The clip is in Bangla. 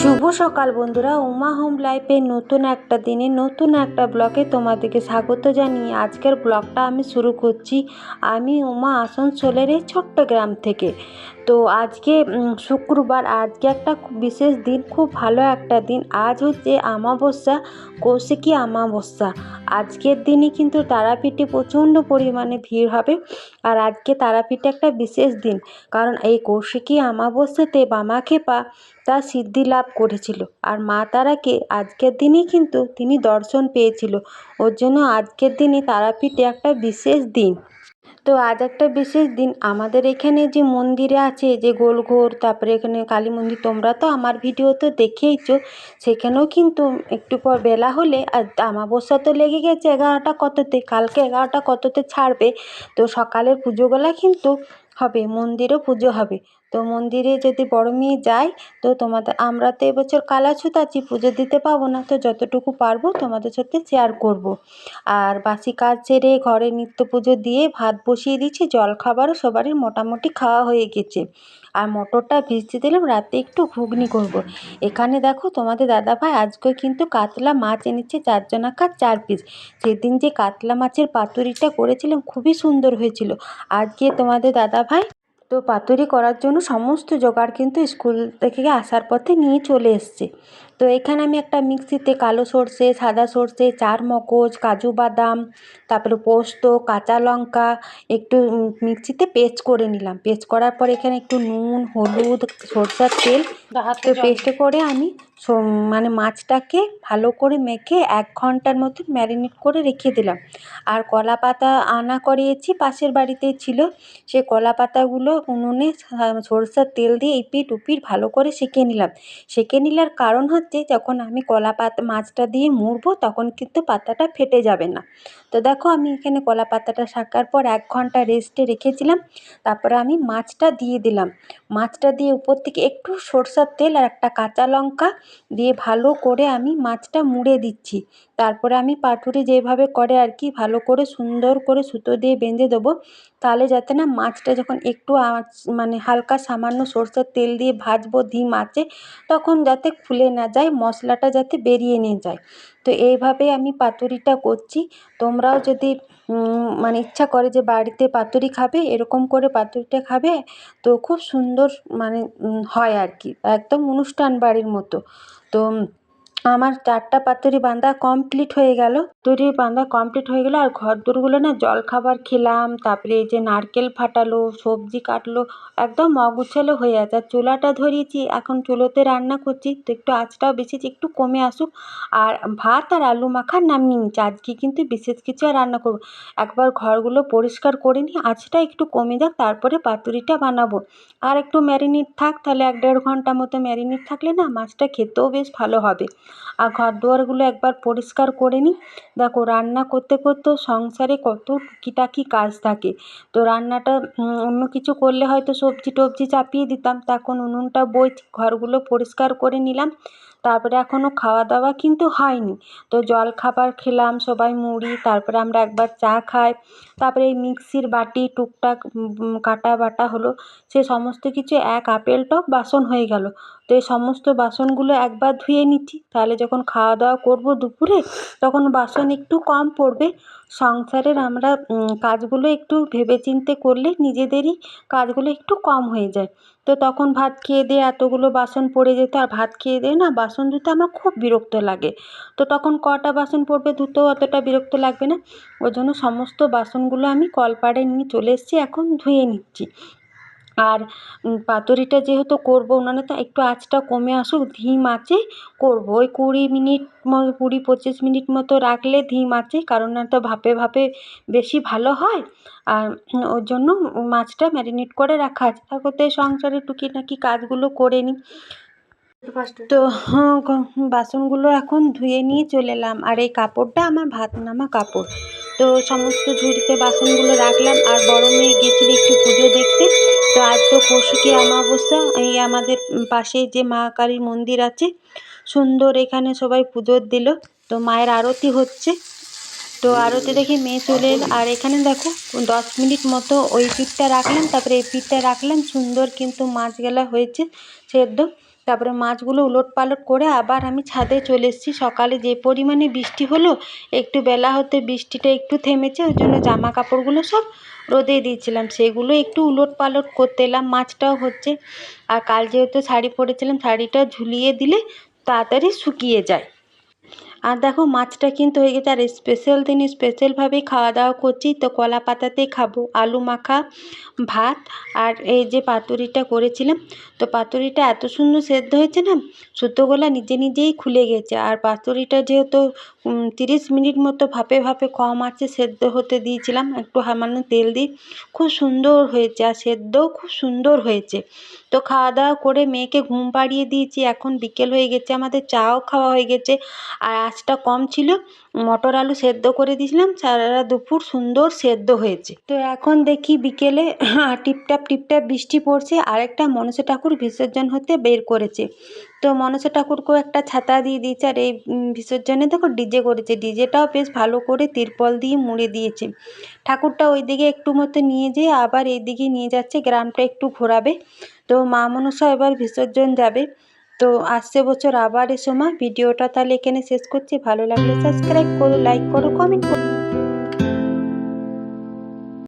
শুভ সকাল বন্ধুরা, উমা হোম লাইফের নতুন একটা দিনে, নতুন একটা ব্লগে তোমাদেরকে স্বাগত জানিয়ে আজকের ব্লগটা আমি শুরু করছি। আমি উমা আসানসোলের এই ছোট্ট গ্রাম থেকে। তো আজকে শুক্রবার, আজকে একটা বিশেষ দিন, খুব ভালো একটা দিন। আজ হচ্ছে আমাবস্যা, কৌশিকী আমাবস্যা। আজকের দিনই কিন্তু তারাপীঠে প্রচণ্ড পরিমাণে ভিড় হবে। আর আজকে তারাপীঠে একটা বিশেষ দিন, কারণ এই কৌশিকী আমাবস্যাতে বামাক্ষেপা তার সিদ্ধি লাভ করেছিল। আর মা তারাকে আজকের দিনই কিন্তু তিনি দর্শন পেয়েছিল। ওর জন্য আজকের দিনই তারাপীঠে একটা বিশেষ দিন। তো আজ একটা বিশেষ দিন। আমাদের এখানে যে মন্দিরে আছে যে গোলঘোর, তারপরে এখানে কালী মন্দির, তোমরা তো আমার ভিডিও তো দেখেইছো। সেখানেও কিন্তু একটু পর বেলা হলে আর আমাবস্যা তো লেগে গেছে এগারোটা কততে। কালকে এগারোটা কততে ছাড়বে। তো সকালের পুজোগুলা কিন্তু হবে, মন্দিরেও পুজো হবে। তো মন্দিরে যদি বড় মেয়ে যায়, তো তোমাদের, আমরা তো এবছর কালাছুত আছি, পুজো দিতে পাবো না তো যতটুকু পারব তোমাদের সাথে শেয়ার করব। আর বাসি কাজ সেরে ঘরে নিত্য পুজো দিয়ে ভাত বসিয়ে দিয়েছি জলখাবারও সবারই মোটামুটি খাওয়া হয়ে গেছে আর মটরটা ভিজতে দিলাম, রাতে একটু ঘুগনি করব। এখানে দেখো তোমাদের দাদাভাই আজকে কিন্তু কাতলা মাছ এনেছে চারজনাকার চার পিস সেদিন যে কাতলা মাছের পাতুরিটা করেছিলাম, খুবই সুন্দর হয়েছিল আজকে তোমাদের দাদাভাই তো পাতুরি করার জন্য সমস্ত জোগাড় কিন্তু স্কুল থেকে আসার পথে নিয়ে চলে এসছে। তো এখানে আমি একটা মিক্সিতে কালো সর্ষে সাদা সর্ষে চার মগজ কাজু বাদাম তারপরে পোস্ত কাঁচা লঙ্কা একটু মিক্সিতে পেস্ট করে নিলাম। পেস্ট করার পর এখানে একটু নুন হলুদ সরষের তেল তো পেস্ট করে আমি মানে মাছটাকে ভালো করে মেখে এক ঘণ্টার মতন ম্যারিনেট করে রেখে দিলাম। আর কলা পাতা আনা করিয়েছি পাশের বাড়িতে ছিল। সে কলা পাতাগুলো উনুনে সরষের তেল দিয়ে এপিঠ ওপিঠ ভালো করে সেঁকে নিলাম। সেঁকে নিলার কারণ হচ্ছে যখন আমি কলা পাতা, মাছটা দিয়ে মুড়বো, তখন কিন্তু পাতাটা ফেটে যাবে না। তো দেখো, আমি এখানে কলা পাতাটা শাকার পর এক ঘণ্টা রেস্টে রেখেছিলাম। তারপরে আমি মাছটা দিয়ে দিলাম। মাছটা দিয়ে উপর থেকে একটু সরষের তেল আর একটা কাঁচা লঙ্কা দিয়ে ভালো করে আমি মাছটা মুড়ে দিচ্ছি। তারপরে আমি পাতুরি যেভাবে করে আর কি, ভালো করে সুন্দর করে সুতো দিয়ে বেঁধে দেবো। তাহলে যাতে না মাছটা যখন একটু আঁচ মানে হালকা সামান্য সরষের তেল দিয়ে ভাজবো, ধিম আঁচে তখন যাতে খুলে না যায়, মশলাটা যাতে বেরিয়ে নিয়ে যায়। তো এইভাবে আমি পাতুরিটা করছি। তোমরাও যদি মানে ইচ্ছা করে যে বাড়িতে পাতুরি খাবে, এরকম করে পাতুরিটা খাবে, তো খুব সুন্দর মানে হয় আর কি। একদম অনুষ্ঠান বাড়ির মতো। তো আমার চারটা পাতুরি বাঁধা কমপ্লিট হয়ে গেল। পাতুরি বাঁধা কমপ্লিট হয়ে গেলো আর ঘর দোরগুলো না জলখাবার খেলাম, তারপরে এই যে নারকেল ফাটালো, সবজি কাটলো, একদম অগুছালো হয়ে আছে। আর চুলাটা ধরিয়েছি, এখন চুলোতে রান্না করছি, তো একটু আঁচটাও বেশি একটু কমে আসুক। আর ভাত আর আলু মাখা নামিয়ে আজকে কিন্তু বিশেষ কিছু আর রান্না করব একবার ঘরগুলো পরিষ্কার করে নিই আঁচটা একটু কমে যাক, তারপরে পাতুরিটা বানাবো। আর একটু ম্যারিনেট থাক, তাহলে এক দেড় ঘণ্টা মতো ম্যারিনেট থাকলে না মাছটা খেতেও বেশ ভালো হবে। আর ঘর দুয়ারগুলো একবার পরিষ্কার করে নিই। দেখো, রান্না করতে করতেও সংসারে কত টুকিটাকি কাজ থাকে। তো রান্নাটা অন্য কিছু করলে হয়তো সবজি টবজি চাপিয়ে দিতাম। তা এখন উনুনটা বইছি ঘরগুলো পরিষ্কার করে নিলাম। তারপরে এখনও খাওয়া দাওয়া কিন্তু হয়নি। তো জল খাবার খেলাম, সবাই মুড়ি, তারপরে আমরা একবার চা খাই। তারপরে এই মিক্সির বাটি, টুকটাক কাটা বাটা হলো। সে সমস্ত কিছু এক আপেল টক বাসন হয়ে গেল। তো এই সমস্ত বাসনগুলো একবার ধুয়ে নিচ্ছি। তাহলে যখন খাওয়া দাওয়া করব দুপুরে, তখন বাসন একটু কম পড়বে। সংসারের আমরা কাজগুলো একটু ভেবেচিন্তে করলে নিজেদেরই কাজগুলো একটু কম হয়ে যায়। তো তখন ভাত খেয়ে দিয়ে এতগুলো বাসন পড়ে যেত, আর ভাত খেয়ে দিয়ে না বাসন ধুতে আমার খুব বিরক্ত লাগে। তো তখন কটা বাসন পড়বে ধুতেও অতটা বিরক্ত লাগবে না। ওই জন্য সমস্ত বাসনগুলো আমি কলপাড়ে নিয়ে চলে এসেছি, এখন ধুয়ে নিচ্ছি। আর পাতুরিটা যেহেতু করব উনানে তো একটু আঁচটা কমে আসুক ধিম আঁচে করব। ওই কুড়ি মিনিট কুড়ি পঁচিশ মিনিট মতো রাখলে ধিম আঁচে কারণ না তো ভাপে ভাপে বেশি ভালো হয়। আর ওর জন্য মাছটা ম্যারিনেট করে রাখা আছে। তারপর সংসারে টুকিটাকি কাজগুলো করে নিই। তো হ্যাঁ, বাসনগুলো এখন ধুয়ে নিয়ে চলে এলাম। আর এই কাপড়টা আমার ভাত নামা কাপড়। তো সমস্ত ঝুড়িতে বাসনগুলো রাখলাম। আর বড় মেয়ে গেছিল একটু পুজো দেখতে। তো আর তো কৌশিকী অমাবস্যা? এই আমাদের পাশেই যে মা কালীর মন্দির আছে, সুন্দর এখানে সবাই পুজো দিল। তো মায়ের আরতি হচ্ছে। তো আরতি দেখে মেয়ে চলে এলো। আর এখানে দেখো, দশ মিনিট মতো ওই পিঠটা রাখলাম, তারপরে এই পিঠটা রাখলাম। সুন্দর কিন্তু মাছ গেলা হয়েছে সেদ্ধ। তারপরে মাছগুলো উলট পালট করে আবার আমি ছাদে চলে এসেছি। সকালে যে পরিমাণে বৃষ্টি হলো, একটু বেলা হতে বৃষ্টিটা একটু থেমেছে, ওই জন্য জামা কাপড়গুলো সব রোদে দিয়েছিলাম। সেগুলো একটু উলট পালট করতে এলাম, মাছটাও হচ্ছে। আর কাল যেহেতু শাড়ি পরেছিলাম, শাড়িটা ঝুলিয়ে দিলে তাড়াতাড়ি শুকিয়ে যায়। আর দেখো, মাছটা কিন্তু হয়ে গেছে আর স্পেশাল দিনে স্পেশালভাবেই খাওয়া দাওয়া করছি। তো কলা পাতাতেই খাব, আলু মাখা, ভাত আর এই যে পাতুরিটা করেছিলাম। তো পাতুরিটা এত সুন্দর সেদ্ধ হয়েছে না, সুতোগুলো নিজে নিজেই খুলে গেছে। আর পাতুরিটা যেহেতু তিরিশ মিনিট মতো ভাপে ভাপে কম আঁচে সেদ্ধ হতে দিয়েছিলাম। একটু সামান্য তেল দিয়ে খুব সুন্দর হয়েছে। আর সেদ্ধও খুব সুন্দর হয়েছে। তো খাওয়া দাওয়া করে মেয়েকে ঘুম পাড়িয়ে দিয়েছি। এখন বিকেল হয়ে গেছে, আমাদের চাও খাওয়া হয়ে গেছে। আর আঁচটা কম ছিল। মটর আলু সেদ্ধ করে দিয়েছিলাম সারা দুপুর সুন্দর সেদ্ধ হয়েছে। তো এখন দেখি বিকেলে টিপটাপ টিপটাপ বৃষ্টি পড়ছে, আরেকটা মনসা ঠাকুর বিসর্জন হতে বের করেছে। তো মনসা ঠাকুরকেও একটা ছাতা দিয়ে দিয়েছে, আর এই বিসর্জনে দেখো ডিজে করেছে। ডিজেটাও বেশ ভালো করে তিরপল দিয়ে মুড়ে দিয়েছে। ঠাকুরটা ওই দিকে একটু মতো নিয়ে যেয়ে আবার এই দিকে নিয়ে যাচ্ছে, গ্রামটা একটু ঘোরাবে। তো মা মনসা এবার বিসর্জন যাবে। তো আসছে বছর আবার এ সময়। ভিডিওটা তাহলে এখানে শেষ করছি। ভালো লাগলে সাবস্ক্রাইব করো লাইক করো কমেন্ট করো।